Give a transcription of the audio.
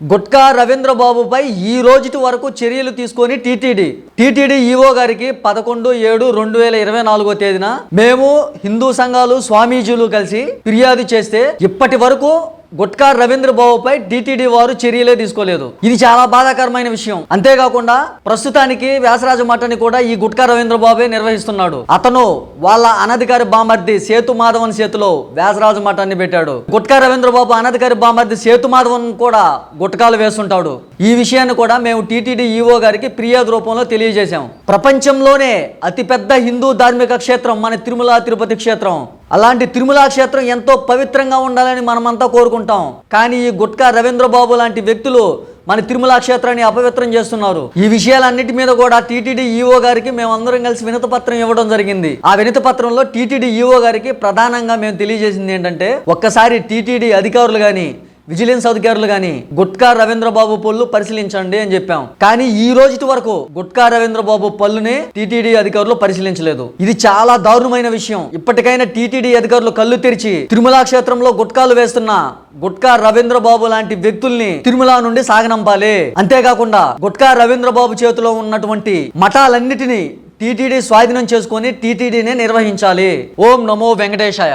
గుట్కా రవీంద్ర బాబుపై ఈ రోజుటి వరకు చర్యలు తీసుకొని టీటీడీ. టీటీడీ ఈఓ గారికి పదకొండు ఏడు రెండు వేల ఇరవై నాలుగో తేదీన మేము హిందూ సంఘాలు స్వామీజీలు కలిసి ఫిర్యాదు చేస్తే ఇప్పటి వరకు గుట్కా రవీంద్ర బాబుపై టీటీడీ వారు చర్యలే తీసుకోలేదు. ఇది చాలా బాధాకరమైన విషయం. అంతేకాకుండా ప్రస్తుతానికి వ్యాసరాజ మఠాన్ని కూడా ఈ గుట్కా రవీంద్ర బాబే నిర్వహిస్తున్నాడు. అతను వాళ్ళ అనధికారి బామర్ది సేతు మాధవన్ చేతిలో వ్యాసరాజ మఠాన్ని పెట్టాడు. గుట్కా రవీంద్ర బాబు అనధికారి బామర్ది సేతు మాధవన్ కూడా గుట్కాలు వేస్తుంటాడు ఈ విషయాన్ని కూడా మేము టీటీడీ ఈఓ గారికి ఫిర్యాదు రూపంలో తెలియజేశాం. ప్రపంచంలోనే అతిపెద్ద హిందూ ధార్మిక క్షేత్రం మన తిరుమల తిరుపతి క్షేత్రం. అలాంటి తిరుమల క్షేత్రం ఎంతో పవిత్రంగా ఉండాలని మనమంతా కోరుకుంటాం. కానీ ఈ గుట్కా రవీంద్ర బాబు లాంటి వ్యక్తులు మన తిరుమల క్షేత్రాన్ని అపవిత్రం చేస్తున్నారు. ఈ విషయాలన్నిటి మీద కూడా టీటీడీ ఈఓ గారికి మేము అందరం కలిసి వినత పత్రం ఇవ్వడం జరిగింది. ఆ వినత పత్రంలో టీటీడీ ఈఓ గారికి ప్రధానంగా మేము తెలియజేసింది ఏంటంటే ఒక్కసారి టీటీడీ అధికారులు కానీ విజిలెన్స్ అధికారులు కానీ గుట్కా రవీంద్ర బాబు పళ్ళు పరిశీలించండి అని చెప్పాం. కానీ ఈ రోజుటి వరకు గుట్కా రవీంద్ర బాబు పళ్ళుని టీటీడీ అధికారులు పరిశీలించలేదు. ఇది చాలా దారుణమైన విషయం. ఇప్పటికైనా టీటీడీ అధికారులు కళ్ళు తెరిచి తిరుమల క్షేత్రంలో గుట్కాలు వేస్తున్న గుట్కా రవీంద్ర బాబు లాంటి వ్యక్తుల్ని తిరుమల నుండి సాగనంపాలి. అంతేకాకుండా గుట్కా రవీంద్ర బాబు చేతిలో ఉన్నటువంటి మఠాలన్నిటినీ టీటీడీ స్వాధీనం చేసుకొని టీటీడీనే నిర్వహించాలి. ఓం నమో వెంకటేశాయ.